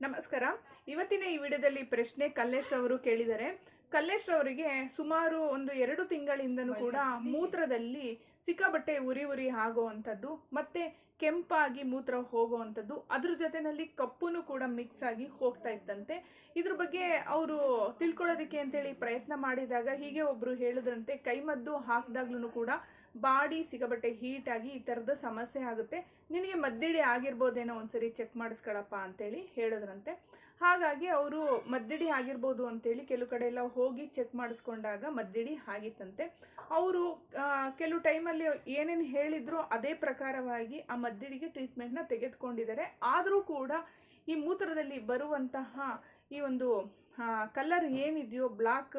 ನಮಸ್ಕಾರ. ಇವತ್ತಿನ ಈ ವಿಡಿಯೋದಲ್ಲಿ ಪ್ರಶ್ನೆ ಕಲ್ಲೇಶ್ ಅವರು ಕೇಳಿದ್ದಾರೆ ಕಲ್ಲೇಶ್ ಅವರಿಗೆ ಸುಮಾರು ಒಂದು ಎರಡು ತಿಂಗಳಿಂದನೂ ಕೂಡ ಮೂತ್ರದಲ್ಲಿ ಸಿಕ್ಕಾಬಟ್ಟೆ ಉರಿ ಉರಿ ಆಗುವಂಥದ್ದು ಮತ್ತೆ ಕೆಂಪಾಗಿ ಮೂತ್ರ ಹೋಗುವಂಥದ್ದು ಅದ್ರ ಜೊತೆನಲ್ಲಿ ಕಪ್ಪುನು ಕೂಡ ಮಿಕ್ಸ್ ಆಗಿ ಹೋಗ್ತಾ ಇತ್ತಂತೆ. ಇದ್ರ ಬಗ್ಗೆ ಅವರು ತಿಳ್ಕೊಳ್ಳೋದಕ್ಕೆ ಅಂತೇಳಿ ಪ್ರಯತ್ನ ಮಾಡಿದಾಗ ಹೀಗೆ ಒಬ್ರು ಹೇಳಿದ್ರಂತೆ ಕೈಮದ್ದು ಹಾಕಿದಾಗ್ಲೂ ಕೂಡ ಬಾಡಿ ಸಿಗಬಟ್ಟೆ ಹೀಟ್ ಆಗಿ ಈ ಥರದ ಸಮಸ್ಯೆ ಆಗುತ್ತೆ. ನಿನಗೆ ಮದ್ದಿಡಿ ಆಗಿರ್ಬೋದೇನೋ ಒಂದ್ಸರಿ ಚೆಕ್ ಮಾಡಿಸ್ಕೊಳಪ್ಪ ಅಂತೇಳಿ ಹೇಳಿದ್ರಂತೆ. ಹಾಗಾಗಿ ಅವರು ಮದ್ದಿಡಿ ಆಗಿರ್ಬೋದು ಅಂತೇಳಿ ಕೆಲವು ಕಡೆ ಎಲ್ಲ ಹೋಗಿ ಚೆಕ್ ಮಾಡಿಸ್ಕೊಂಡಾಗ ಮದ್ದಿಡಿ ಆಗಿತ್ತಂತೆ. ಅವರು ಕೆಲವು ಟೈಮಲ್ಲಿ ಏನೇನು ಹೇಳಿದ್ರು ಅದೇ ಪ್ರಕಾರವಾಗಿ ಆ ಮದ್ದಿಡಿಗೆ ಟ್ರೀಟ್ಮೆಂಟ್ನ ತೆಗೆದುಕೊಂಡಿದ್ದಾರೆ. ಆದರೂ ಕೂಡ ಈ ಮೂತ್ರದಲ್ಲಿ ಬರುವಂತಹ ಈ ಒಂದು ಕಲರ್ ಏನಿದೆಯೋ ಬ್ಲಾಕ್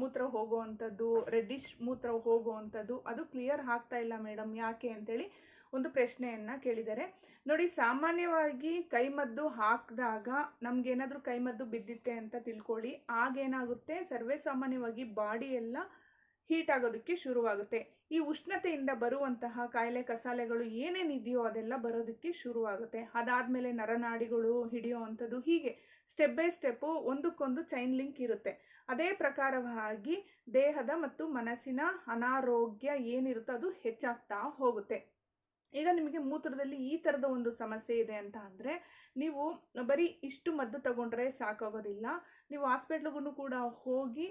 ಮೂತ್ರ ಹೋಗುವಂಥದ್ದು ರೆಡ್ಡಿಶ್ ಮೂತ್ರ ಹೋಗುವಂಥದ್ದು, ಅದು ಕ್ಲಿಯರ್ ಆಗ್ತಾ ಇಲ್ಲ ಮೇಡಮ್ ಯಾಕೆ ಅಂತೇಳಿ ಒಂದು ಪ್ರಶ್ನೆಯನ್ನು ಕೇಳಿದ್ದಾರೆ. ನೋಡಿ, ಸಾಮಾನ್ಯವಾಗಿ ಕೈಮದ್ದು ಹಾಕಿದಾಗ ನಮಗೇನಾದರೂ ಕೈಮದ್ದು ಬಿದ್ದಿತ್ತೆ ಅಂತ ತಿಳ್ಕೊಳ್ಳಿ. ಆಗೇನಾಗುತ್ತೆ ಸರ್ವೇ ಸಾಮಾನ್ಯವಾಗಿ ಬಾಡಿ ಎಲ್ಲ ಹೀಟ್ ಆಗೋದಕ್ಕೆ ಶುರುವಾಗುತ್ತೆ. ಈ ಉಷ್ಣತೆಯಿಂದ ಬರುವಂತಹ ಕಾಯಿಲೆ ಕಸಾಲೆಗಳು ಏನೇನಿದೆಯೋ ಅದೆಲ್ಲ ಬರೋದಕ್ಕೆ ಶುರುವಾಗುತ್ತೆ. ಅದಾದಮೇಲೆ ನರನಾಡಿಗಳು ಹಿಡಿಯೋ ಅಂಥದ್ದು ಹೀಗೆ. ಸ್ಟೆಪ್ ಬೈ ಸ್ಟೆಪ್ಪು ಒಂದಕ್ಕೊಂದು ಚೈನ್ ಲಿಂಕ್ ಇರುತ್ತೆ. ಅದೇ ಪ್ರಕಾರವಾಗಿ ದೇಹದ ಮತ್ತು ಮನಸ್ಸಿನ ಅನಾರೋಗ್ಯ ಏನಿರುತ್ತೋ ಅದು ಹೆಚ್ಚಾಗ್ತಾ ಹೋಗುತ್ತೆ. ಈಗ ನಿಮಗೆ ಮೂತ್ರದಲ್ಲಿ ಈ ಥರದ ಒಂದು ಸಮಸ್ಯೆ ಇದೆ ಅಂತ ಅಂದರೆ, ನೀವು ಬರೀ ಇಷ್ಟು ಮದ್ದು ತಗೊಂಡ್ರೆ ಸಾಕಾಗೋದಿಲ್ಲ. ನೀವು ಹಾಸ್ಪಿಟ್ಲಿಗೂ ಕೂಡ ಹೋಗಿ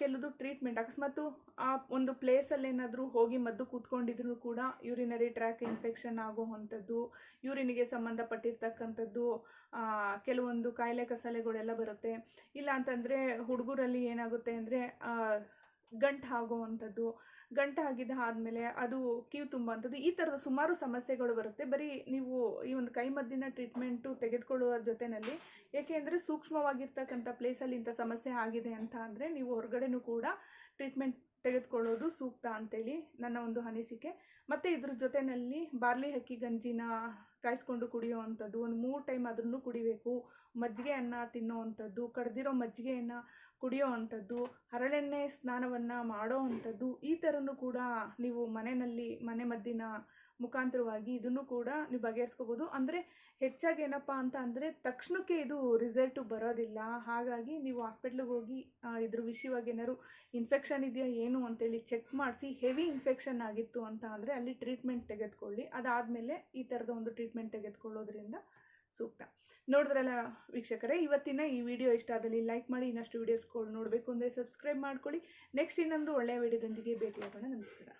ಕೆಲವುದು ಟ್ರೀಟ್ಮೆಂಟ್ ಅಕಸ್ಮಾತು ಆ ಒಂದು ಪ್ಲೇಸಲ್ಲೇನಾದರೂ ಹೋಗಿ ಮದ್ದು ಕೂತ್ಕೊಂಡಿದ್ರು ಕೂಡ ಯೂರಿನರಿ ಟ್ರ್ಯಾಕ್ ಇನ್ಫೆಕ್ಷನ್ ಆಗುವಂಥದ್ದು ಯೂರಿನಿಗೆ ಸಂಬಂಧಪಟ್ಟಿರ್ತಕ್ಕಂಥದ್ದು ಕೆಲವೊಂದು ಕಾಯಿಲೆ ಕಸಾಲೆಗಳೆಲ್ಲ ಬರುತ್ತೆ. ಇಲ್ಲ ಅಂತಂದರೆ ಹುಡುಗರಲ್ಲಿ ಏನಾಗುತ್ತೆ ಅಂದರೆ ಗಂಟು ಆಗುವಂಥದ್ದು, ಗಂಟು ಆಗಿದ್ದ ಆದಮೇಲೆ ಅದು ಕಿವಿ ತುಂಬುವಂಥದ್ದು, ಈ ಥರದ ಸುಮಾರು ಸಮಸ್ಯೆಗಳು ಬರುತ್ತೆ. ಬರೀ ನೀವು ಈ ಒಂದು ಕೈಮದ್ದಿನ ಟ್ರೀಟ್ಮೆಂಟು ತೆಗೆದುಕೊಳ್ಳುವ ಜೊತೆಯಲ್ಲಿ ಏಕೆಂದರೆ ಸೂಕ್ಷ್ಮವಾಗಿರ್ತಕ್ಕಂಥ ಪ್ಲೇಸಲ್ಲಿ ಇಂಥ ಸಮಸ್ಯೆ ಆಗಿದೆ ಅಂತ ಅಂದರೆ ನೀವು ಹೊರಗಡೆನೂ ಕೂಡ ಟ್ರೀಟ್ಮೆಂಟ್ ತೆಗೆದುಕೊಳ್ಳೋದು ಸೂಕ್ತ ಅಂತೇಳಿ ನನ್ನ ಒಂದು ಅನಿಸಿಕೆ. ಮತ್ತು ಇದ್ರ ಜೊತೆಯಲ್ಲಿ ಬಾರ್ಲಿ ಹಕ್ಕಿ ಗಂಜಿನ ಕಾಯಿಸ್ಕೊಂಡು ಕುಡಿಯೋ ಅಂಥದ್ದು ಒಂದು ಮೂರು ಟೈಮ್ ಅದನ್ನು ಕುಡಿಬೇಕು. ಮಜ್ಜಿಗೆ ಅನ್ನ ತಿನ್ನೋ ಅಂಥದ್ದು ಕಡ್ದಿರೋ ಮಜ್ಜಿಗೆಯನ್ನು ಕುಡಿಯೋ ಅಂಥದ್ದು ಹರಳೆಣ್ಣೆ ಸ್ನಾನವನ್ನು ಮಾಡೋವಂಥದ್ದು, ಈ ಥರನೂ ಕೂಡ ನೀವು ಮನೆಯಲ್ಲಿ, ಮನೆ ಮದ್ದಿನ ಮುಖಾಂತರವಾಗಿ ಇದನ್ನು ಕೂಡ ನೀವು ಬಗೆಹರಿಸ್ಕೋಬೋದು. ಅಂದರೆ ಹೆಚ್ಚಾಗಿ ಏನಪ್ಪ ಅಂತ ಅಂದರೆ ತಕ್ಷಣಕ್ಕೆ ಇದು ರಿಸಲ್ಟು ಬರೋದಿಲ್ಲ. ಹಾಗಾಗಿ ನೀವು ಹಾಸ್ಪಿಟ್ಲಿಗೆ ಹೋಗಿ ಇದ್ರ ವಿಷಯವಾಗಿ ಏನಾದ್ರು ಇನ್ಫೆಕ್ಷನ್ ಇದೆಯಾ ಏನು ಅಂತೇಳಿ ಚೆಕ್ ಮಾಡಿಸಿ ಹೆವಿ ಇನ್ಫೆಕ್ಷನ್ ಆಗಿತ್ತು ಅಂತ ಅಂದರೆ ಅಲ್ಲಿ ಟ್ರೀಟ್ಮೆಂಟ್ ತೆಗೆದುಕೊಳ್ಳಿ. ಅದಾದಮೇಲೆ ಈ ಥರದ ಒಂದು ಟ್ರೀಟ್ಮೆಂಟ್ ತೆಗೆದುಕೊಳ್ಳೋದ್ರಿಂದ ಸೂಕ್ತ. ನೋಡಿದ್ರಲ್ಲ ವೀಕ್ಷಕರೇ, ಇವತ್ತಿನ ಈ ವಿಡಿಯೋ ಇಷ್ಟ ಆದಲ್ಲಿ ಲೈಕ್ ಮಾಡಿ, ಇನ್ನಷ್ಟು ವೀಡಿಯೋಸ್ಗಳು ನೋಡಬೇಕು ಅಂದರೆ ಸಬ್ಸ್ಕ್ರೈಬ್ ಮಾಡ್ಕೊಳ್ಳಿ. ನೆಕ್ಸ್ಟ್ ಇನ್ನೊಂದು ಒಳ್ಳೆಯ ವಿಡಿಯೋದೊಂದಿಗೆ ಭೇಟಿಯಾಗೋಣ. ನಮಸ್ಕಾರ.